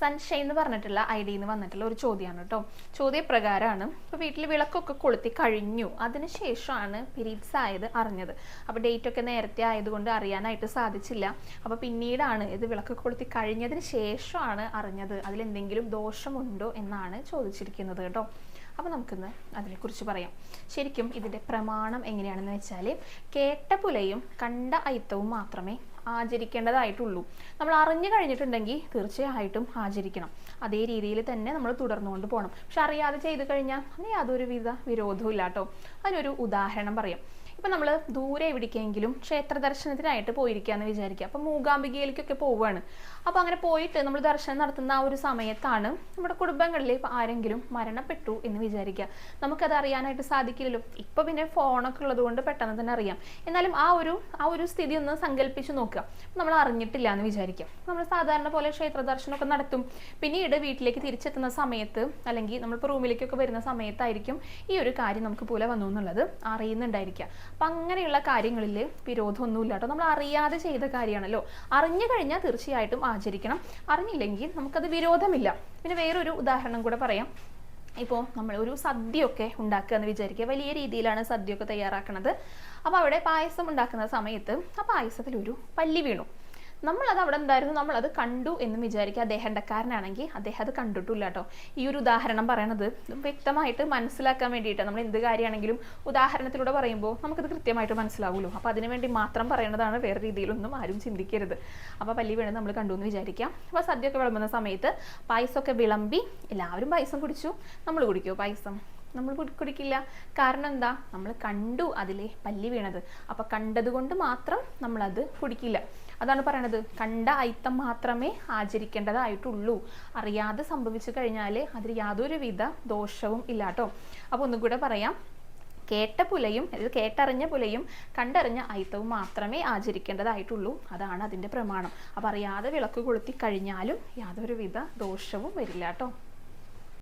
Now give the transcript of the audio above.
Sunshine എന്ന് പറഞ്ഞിട്ടുള്ള I ഡിയിൽ വന്നിട്ടുള്ള ഒരു ചോദ്യമാണ് കേട്ടോ. ചോദ്യപ്രകാരമാണ് ഇപ്പോൾ വീട്ടിൽ വിളക്കൊക്കെ കൊളുത്തി കഴിഞ്ഞു. അതിനുശേഷമാണ് പീരീഡ്സ് ആയത് അറിഞ്ഞത്. അപ്പോൾ ഡേറ്റ് ഒക്കെ നേരത്തെ ആയതുകൊണ്ട് അറിയാനായിട്ട് സാധിച്ചില്ല. അപ്പോൾ പിന്നീടാണ് ഇത് വിളക്ക് കൊളുത്തി കഴിഞ്ഞതിന് ശേഷമാണ് അറിഞ്ഞത്. അതിലെന്തെങ്കിലും ദോഷമുണ്ടോ എന്നാണ് ചോദിച്ചിരിക്കുന്നത് കേട്ടോ. അപ്പോൾ നമുക്കിന്ന് അതിനെക്കുറിച്ച് പറയാം. ശരിക്കും ഇതിന്റെ പ്രമാണം എങ്ങനെയാണെന്ന് വെച്ചാൽ കേട്ട പുലയും കണ്ട അയിത്തവും മാത്രമേ ആചരിക്കേണ്ടതായിട്ടുള്ളൂ. നമ്മൾ അറിഞ്ഞു കഴിഞ്ഞിട്ടുണ്ടെങ്കിൽ തീർച്ചയായിട്ടും ആചരിക്കണം. അതേ രീതിയിൽ തന്നെ നമ്മൾ തുടർന്നുകൊണ്ട് പോകണം. പക്ഷെ അറിയാതെ ചെയ്തു കഴിഞ്ഞാൽ അതിന് യാതൊരു വിധ വിരോധവും ഇല്ല കേട്ടോ. അതിനൊരു ഉദാഹരണം പറയാം. ഇപ്പം നമ്മൾ ദൂരെ എവിടേക്കെങ്കിലും ക്ഷേത്ര ദർശനത്തിനായിട്ട് പോയിരിക്കുകയെന്ന് വിചാരിക്കുക. അപ്പം മൂകാംബികയിലേക്കൊക്കെ പോവുകയാണ് അപ്പോൾ അങ്ങനെ പോയിട്ട് നമ്മൾ ദർശനം നടത്തുന്ന ആ ഒരു സമയത്താണ് നമ്മുടെ കുടുംബങ്ങളിൽ ഇപ്പം ആരെങ്കിലും മരണപ്പെട്ടു എന്ന് വിചാരിക്കുക. നമുക്കത് അറിയാനായിട്ട് സാധിക്കില്ലല്ലോ. ഇപ്പോൾ പിന്നെ ഫോണൊക്കെ ഉള്ളത് കൊണ്ട് പെട്ടെന്ന് തന്നെ അറിയാം. എന്നാലും ആ ഒരു ആ ഒരു സ്ഥിതി ഒന്ന് സങ്കല്പിച്ച് നോക്കുക. നമ്മൾ അറിഞ്ഞിട്ടില്ല എന്ന് വിചാരിക്കാം നമ്മൾ സാധാരണ പോലെ ക്ഷേത്ര ദർശനമൊക്കെ നടത്തും. പിന്നീട് വീട്ടിലേക്ക് തിരിച്ചെത്തുന്ന സമയത്ത് അല്ലെങ്കിൽ നമ്മളിപ്പോൾ റൂമിലേക്കൊക്കെ വരുന്ന സമയത്തായിരിക്കും ഈ ഒരു കാര്യം നമുക്ക് പോലെ വന്നു എന്നുള്ളത് അറിയുന്നുണ്ടായിരിക്കുക. അപ്പം അങ്ങനെയുള്ള കാര്യങ്ങളിൽ വിരോധമൊന്നുമില്ല കേട്ടോ. നമ്മൾ അറിയാതെ ചെയ്ത കാര്യമാണല്ലോ. അറിഞ്ഞു കഴിഞ്ഞാൽ തീർച്ചയായിട്ടും ആചരിക്കണം. അറിഞ്ഞില്ലെങ്കിൽ നമുക്കത് വിരോധമില്ല. പിന്നെ വേറൊരു ഉദാഹരണം കൂടെ പറയാം. ഇപ്പോൾ നമ്മൾ ഒരു സദ്യയൊക്കെ ഉണ്ടാക്കുക എന്ന് വിചാരിക്കുക. വലിയ രീതിയിലാണ് സദ്യയൊക്കെ തയ്യാറാക്കുന്നത് അപ്പോൾ അവിടെ പായസം ഉണ്ടാക്കുന്ന സമയത്ത് ആ പായസത്തിൽ ഒരു പല്ലി വീണു. നമ്മളത് അവിടെ എന്തായിരുന്നു? നമ്മളത് കണ്ടു എന്ന് വിചാരിക്കുക. അദ്ദേഹണ്ടക്കാരനാണെങ്കിൽ അദ്ദേഹം അത് കണ്ടിട്ടില്ല കേട്ടോ. ഈ ഒരു ഉദാഹരണം പറയണത് വ്യക്തമായിട്ട് മനസ്സിലാക്കാൻ വേണ്ടിയിട്ട് നമ്മൾ എന്ത് കാര്യമാണെങ്കിലും ഉദാഹരണത്തിലൂടെ പറയുമ്പോൾ നമുക്കത് കൃത്യമായിട്ട് മനസ്സിലാവുമല്ലോ. അപ്പോൾ അതിനുവേണ്ടി മാത്രം പറയണതാണ് വേറെ രീതിയിലൊന്നും ആരും ചിന്തിക്കരുത്. അപ്പോൾ പല്ലി വീണത് നമ്മൾ കണ്ടു എന്ന് വിചാരിക്കാം. അപ്പോൾ ഒക്കെ വിളമ്പുന്ന സമയത്ത് പായസമൊക്കെ വിളമ്പി എല്ലാവരും പായസം കുടിച്ചു. നമ്മൾ കുടിക്കുമോ പായസം? നമ്മൾ കുടി- കുടിക്കില്ല. കാരണം എന്താ? നമ്മൾ കണ്ടു അതിലെ പല്ലി വീണത്. അപ്പൊ കണ്ടതുകൊണ്ട് മാത്രം നമ്മളത് കുടിക്കില്ല. അതാണ് പറയണത്. കണ്ട ഐത്തം മാത്രമേ ആചരിക്കേണ്ടതായിട്ടുള്ളൂ. അറിയാതെ സംഭവിച്ചു കഴിഞ്ഞാൽ അതിൽ യാതൊരുവിധ ദോഷവും ഇല്ലാട്ടോ അപ്പോൾ ഒന്നും കൂടെ പറയാം. കേട്ട പുലയും കേട്ടറിഞ്ഞ പുലയും കണ്ടറിഞ്ഞ ഐത്തവും മാത്രമേ ആചരിക്കേണ്ടതായിട്ടുള്ളൂ. അതാണ് അതിന്റെ പ്രമാണം. അപ്പം അറിയാതെ വിളക്ക് കൊളുത്തി കഴിഞ്ഞാലും യാതൊരുവിധ ദോഷവും വരില്ല കേട്ടോ